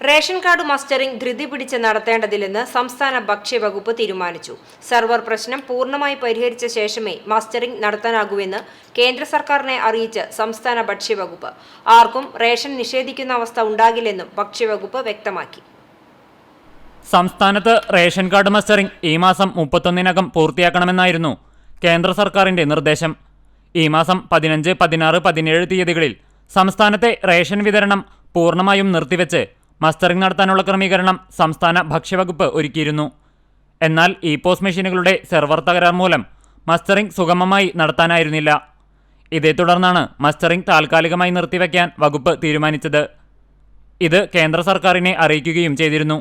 Ration card mustering ധൃതി പിടിച്ച് നടത്തേണ്ടതില്ലെന്ന് സംസ്ഥാന ഭക്ഷ്യവകുപ്പ് തീരുമാനിച്ചു. സെർവർ പ്രശ്നം പൂർണമായി പരിഹരിച്ച ശേഷമേ മസ്റ്ററിംഗ് നടത്താനാകൂവെന്ന് കേന്ദ്ര സർക്കാരിനെ അറിയിച്ച് സംസ്ഥാന ഭക്ഷ്യവകുപ്പ്. ആർക്കും റേഷൻ നിഷേധിക്കുന്ന അവസ്ഥ ഉണ്ടാകില്ലെന്നും ഭക്ഷ്യവകുപ്പ് വ്യക്തമാക്കി. സംസ്ഥാനത്ത് റേഷൻ കാർഡ് മസ്റ്ററിംഗ് ഈ മാസം മുപ്പത്തൊന്നിനകം പൂർത്തിയാക്കണമെന്നായിരുന്നു കേന്ദ്ര സർക്കാരിന്റെ നിർദ്ദേശം. ഈ മാസം പതിനഞ്ച് പതിനാറ് പതിനേഴ് തീയതികളിൽ സംസ്ഥാനത്തെ റേഷൻ വിതരണം പൂർണമായും നിർത്തിവെച്ച് മസ്റ്ററിംഗ് നടത്താനുള്ള ക്രമീകരണം സംസ്ഥാന ഭക്ഷ്യവകുപ്പ് ഒരുക്കിയിരുന്നു. എന്നാൽ ഇ പോസ് മെഷീനുകളുടെ സെർവർ തകരാർ മൂലം മസ്റ്ററിംഗ് സുഗമമായി നടത്താനായിരുന്നില്ല. ഇതേ തുടർന്നാണ് മസ്റ്ററിംഗ് താൽക്കാലികമായി നിർത്തിവെക്കാൻ വകുപ്പ് തീരുമാനിച്ചത്. ഇത് കേന്ദ്ര സർക്കാരിനെ അറിയിക്കുകയും ചെയ്തിരുന്നു.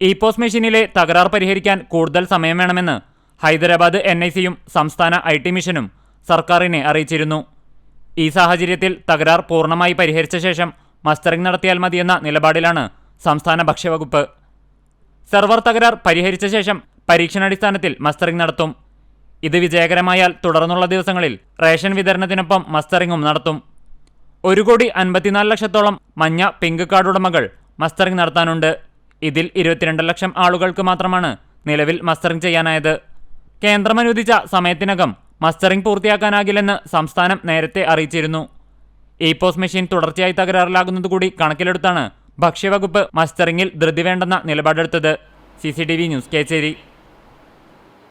ഇ പോസ് മെഷീനിലെ തകരാർ പരിഹരിക്കാൻ കൂടുതൽ സമയം വേണമെന്ന് ഹൈദരാബാദ് എൻ ഐ സിയും സംസ്ഥാന ഐ ടി മിഷനും സർക്കാരിനെ അറിയിച്ചിരുന്നു. ഈ സാഹചര്യത്തിൽ തകരാർ പൂർണമായി പരിഹരിച്ച ശേഷം മസ്റ്ററിംഗ് നടത്തിയാൽ മതിയെന്ന നിലപാടിലാണ് സംസ്ഥാന ഭക്ഷ്യവകുപ്പ്. സെർവർ തകരാർ പരിഹരിച്ച ശേഷം പരീക്ഷണാടിസ്ഥാനത്തിൽ മസ്റ്ററിംഗ് നടത്തും. ഇത് വിജയകരമായാൽ തുടർന്നുള്ള ദിവസങ്ങളിൽ റേഷൻ വിതരണത്തിനൊപ്പം മസ്റ്ററിംഗും നടത്തും. ഒരു കോടി അൻപത്തിനാല് ലക്ഷത്തോളം മഞ്ഞ പിങ്ക് കാർഡ് ഉടമകൾ മസ്റ്ററിംഗ് നടത്താനുണ്ട്. ഇതിൽ ഇരുപത്തിരണ്ട് ലക്ഷം ആളുകൾക്ക് മാത്രമാണ് നിലവിൽ മസ്റ്ററിംഗ് ചെയ്യാനായത്. കേന്ദ്രം അനുവദിച്ച സമയത്തിനകം മസ്റ്ററിംഗ് പൂർത്തിയാക്കാനാകില്ലെന്ന് സംസ്ഥാനം നേരത്തെ അറിയിച്ചിരുന്നു. ഇ പോസ് മെഷീൻ തുടർച്ചയായി തകരാറിലാകുന്നത് കൂടി കണക്കിലെടുത്താണ് ഭക്ഷ്യവകുപ്പ് മസ്റ്ററിംഗിൽ ധൃതി വേണ്ടെന്ന നിലപാടെടുത്തത്. C C T V news Kecheri.